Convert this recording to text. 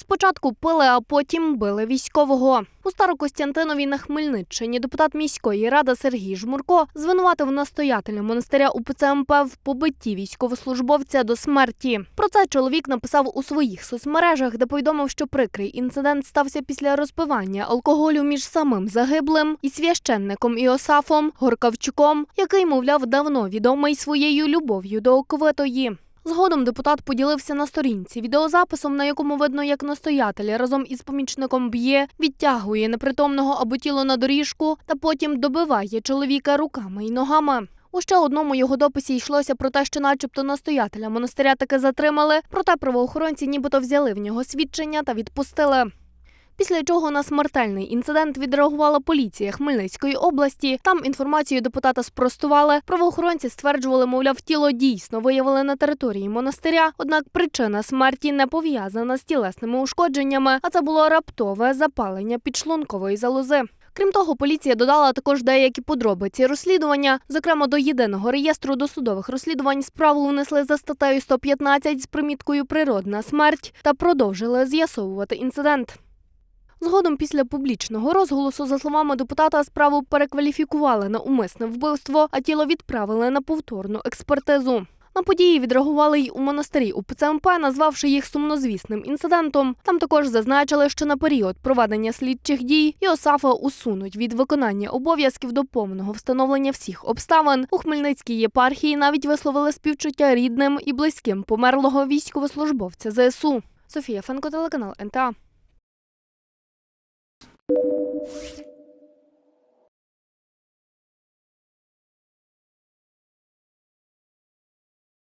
Спочатку пили, а потім били військового. У Старокостянтинові на Хмельниччині депутат міської ради Сергій Жмурко звинуватив настоятеля монастиря УПЦ МП в побитті військовослужбовця до смерті. Про це чоловік написав у своїх соцмережах, де повідомив, що прикрий інцидент стався після розпивання алкоголю між самим загиблим і священником Іосафом Горкавчуком, який, мовляв, давно відомий своєю любов'ю до оковитої. Згодом депутат поділився на сторінці відеозаписом, на якому видно, як настоятель разом із помічником б'є, відтягує непритомного або тіло на доріжку та потім добиває чоловіка руками й ногами. У ще одному його дописі йшлося про те, що, начебто, настоятеля монастиря таки затримали, проте правоохоронці нібито взяли в нього свідчення та відпустили. Після чого на смертельний інцидент відреагувала поліція Хмельницької області. Там інформацію депутата спростували. Правоохоронці стверджували, мовляв, тіло дійсно виявили на території монастиря. Однак причина смерті не пов'язана з тілесними ушкодженнями, а це було раптове запалення підшлункової залози. Крім того, поліція додала також деякі подробиці розслідування. Зокрема, до єдиного реєстру досудових розслідувань справу внесли за статтею 115 з приміткою Природна смерть та продовжили з'ясовувати інцидент. Згодом після публічного розголосу, за словами депутата, справу перекваліфікували на умисне вбивство, а тіло відправили на повторну експертизу. На події відреагували й у монастирі у ПЦМП, назвавши їх сумнозвісним інцидентом. Там також зазначили, що на період проведення слідчих дій Іосафа усунуть від виконання обов'язків до повного встановлення всіх обставин. У Хмельницькій єпархії навіть висловили співчуття рідним і близьким померлого військовослужбовця ЗСУ. Софія Фенко, телеканал НТА. Thank you.